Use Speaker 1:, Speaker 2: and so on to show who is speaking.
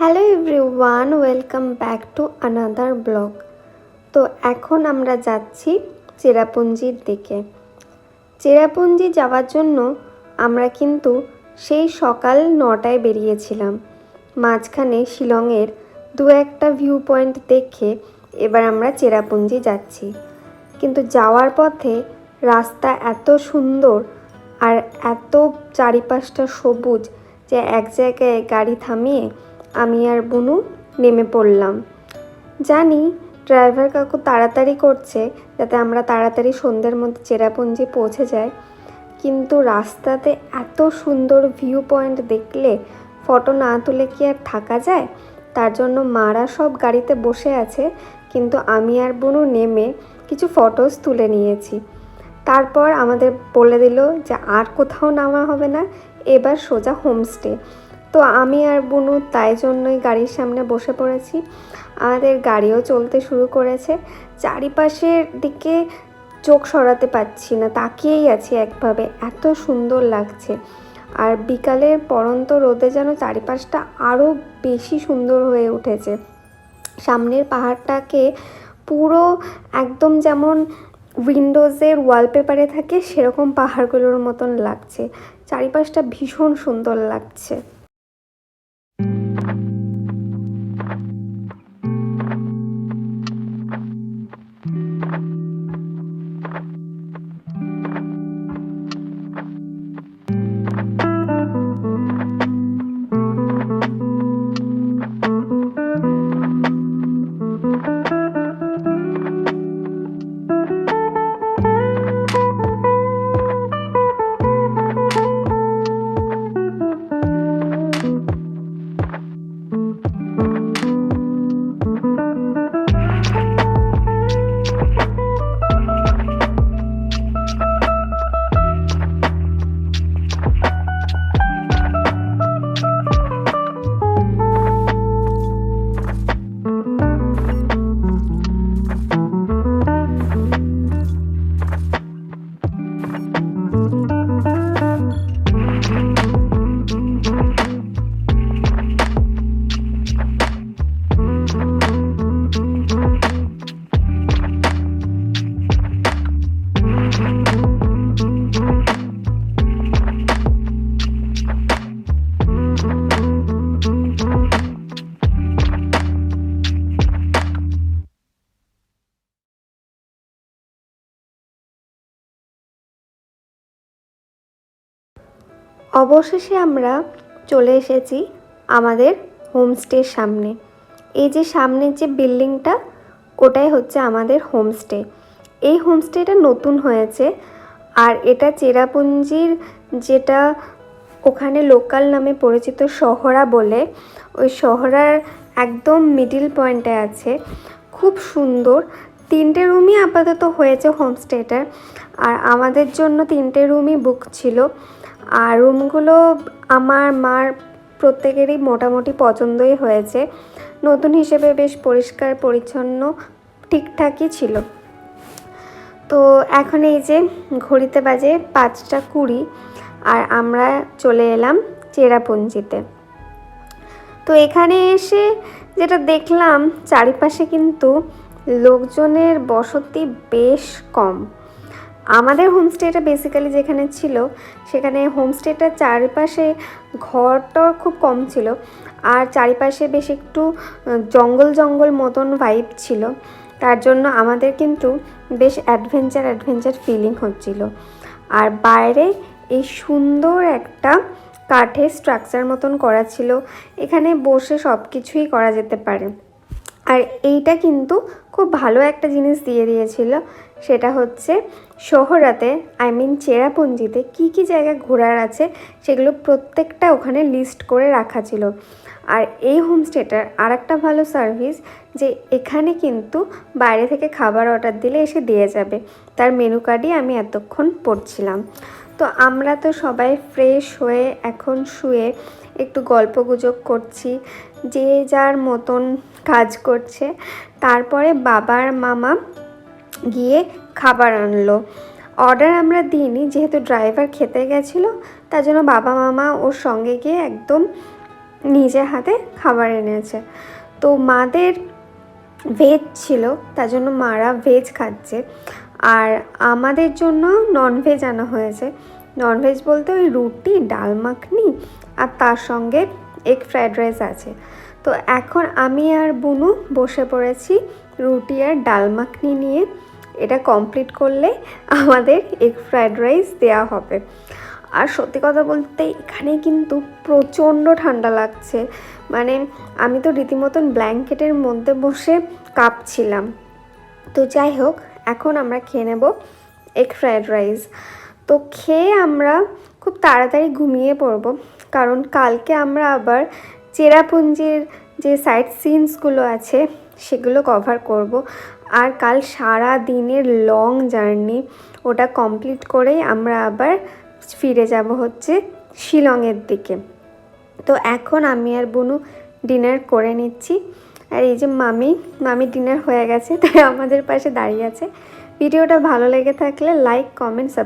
Speaker 1: Hello everyone, welcome back to another blog. তো এখন আমরা যাচ্ছি চেরাপুঞ্জির দিকে। চেরাপুঞ্জি যাওয়ার জন্য আমরা কিন্তু সেই সকাল নটায় বেরিয়েছিলাম। মাঝখানে শিলংয়ের দু একটা ভিউ পয়েন্ট দেখে এবার আমরা চেরাপুঞ্জি যাচ্ছি। কিন্তু যাওয়ার পথে রাস্তা এত সুন্দর আর এত চারিপাশটা সবুজ যে এক জায়গায় গাড়ি থামিয়ে আমি আর বুনু নেমে পড়লাম। জানি ড্রাইভার কাকু তাড়াতাড়ি করছে যাতে আমরা তাড়াতাড়ি সন্ধ্যের মধ্যে চেরাপুঞ্জি পৌঁছে যাই। কিন্তু রাস্তাতে এত সুন্দর ভিউ পয়েন্ট দেখলে ফটো না তুলে কি আর থাকা যায়? তার জন্য মারা সব গাড়িতে বসে আছে, কিন্তু আমি আর বুনু নেমে কিছু ফটোস তুলে নিয়েছি। তারপর আমাদের বলে দিল যে আর কোথাও নামা হবে না, এবার সোজা হোমস্টে তো আমি আর বুনু তাই জন্যই গাড়ির সামনে বসে পড়েছি। আমাদের গাড়িও চলতে শুরু করেছে। চারিপাশের দিকে চোখ সরাতে পারছি না, তাকিয়েই আছি একভাবে। এত সুন্দর লাগছে। আর বিকালের পরন্ত রোদে যেন চারিপাশটা আরও বেশি সুন্দর হয়ে উঠেছে। সামনের পাহাড়টাকে পুরো একদম যেমন উইন্ডোজের ওয়ালপেপারে থাকে, সেরকম পাহাড়গুলোর মতন লাগছে। চারিপাশটা ভীষণ সুন্দর লাগছে। অবশেষে আমরা চলে এসেছি আমাদের হোমস্টের সামনে। এই যে সামনের যে বিল্ডিংটা, ওটাই হচ্ছে আমাদের হোমস্টে। এই হোমস্টেটা নতুন হয়েছে আর এটা চেরাপুঞ্জির যেটা ওখানে লোকাল নামে পরিচিত শহরা বলে, ওই শহরার একদম মিডিল পয়েন্টে আছে। খুব সুন্দর। তিনটে রুমই আপাতত হয়েছে হোমস্টেটার। আর আমাদের জন্য তিনটে রুমই বুক ছিল। আর রুমগুলো আমার মার প্রত্যেকেরই মোটামুটি পছন্দই হয়েছে। নতুন হিসেবে বেশ পরিষ্কার, পরিচ্ছন্ন, ঠিকঠাকই ছিল। তো এখন এই যে ঘড়িতে বাজে পাঁচটা কুড়ি আর আমরা চলে এলাম চেরাপুঞ্জিতে। তো এখানে এসে যেটা দেখলাম, চারিপাশে কিন্তু লোকজনের বসতি বেশ কম। আমাদের হোমস্টেটা বেসিক্যালি যেখানে ছিল, সেখানে হোমস্টেটার চারিপাশে ঘরটর খুব কম ছিল। আর চারিপাশে বেশ একটু জঙ্গল জঙ্গল মতন ভাইব ছিল। তার জন্য আমাদের কিন্তু বেশ অ্যাডভেঞ্চার অ্যাডভেঞ্চার ফিলিং হচ্ছিল। আর বাইরে এই সুন্দর একটা কাঠের স্ট্রাকচার মতন করা ছিল। এখানে বসে সব কিছুই করা যেতে পারে। আর এইটা কিন্তু খুব ভালো একটা জিনিস দিয়ে দিয়েছিল। সেটা হচ্ছে শহরাতে আই মিন চেরাপুঞ্জিতে কি কি জায়গা ঘোরার আছে সেগুলো প্রত্যেকটা ওখানে লিস্ট করে রাখা ছিল। আর এই হোমস্টেটার আর একটা ভালো সার্ভিস যে এখানে কিন্তু বাইরে থেকে খাবার অর্ডার দিলে এসে দিয়ে যাবে। তার মেনু কার্ডই আমি এতক্ষণ পড়ছিলাম। তো আমরা তো সবাই ফ্রেশ হয়ে এখন শুয়ে একটু গল্প গুজব করছি, যে যার মতন কাজ করছে। তারপরে বাবার মামা গিয়ে খাবার আনলো। অর্ডার আমরা দিইনি, যেহেতু ড্রাইভার খেতে গেছিল, তার জন্য বাবা, মামা ওর সঙ্গে গিয়ে একদম নিজে হাতে খাবার এনেছে। তো মাদের ভেজ ছিল, তার জন্য মারা ভেজ খাচ্ছে। আর আমাদের জন্য ননভেজ আনা হয়েছে। ননভেজ বলতে ওই রুটি, ডাল মাখনি আর তার সঙ্গে এগ ফ্রায়েড রাইস আছে। তো এখন আমি আর বুনু বসে পড়েছি রুটি আর ডাল মাখনি নিয়ে। এটা কমপ্লিট করলে আমাদের এগ ফ্রায়েড রাইস দেওয়া হবে। আর সত্যি কথা বলতে এখানে কিন্তু প্রচণ্ড ঠান্ডা লাগছে। মানে আমি তো রীতিমতন ব্ল্যাঙ্কেটের মধ্যে বসে কাঁপছিলাম। তো যাই হোক, এখন আমরা খেয়ে নেব এগ ফ্রায়েড রাইস তো খেয়ে আমরা খুব তাড়াতাড়ি ঘুমিয়ে পড়ব। কারণ কালকে আমরা আবার চেরাপুঞ্জির যে সাইট সিনসগুলো আছে সেগুলো কভার করব। আর কাল সারা দিনের লং জার্নি ওটা কমপ্লিট করেই আমরা আবার ফিরে যাব হচ্ছে শিলংয়ের দিকে। তো এখন আমি আর বনু ডিনার করে নিচ্ছি। আর এই যে মামি মামি ডিনার হয়ে গেছে, তাই আমাদের পাশে দাঁড়িয়ে আছে। ভিডিওটা ভালো লেগে থাকলে লাইক কমেন্ট সাবস্ক্রাইব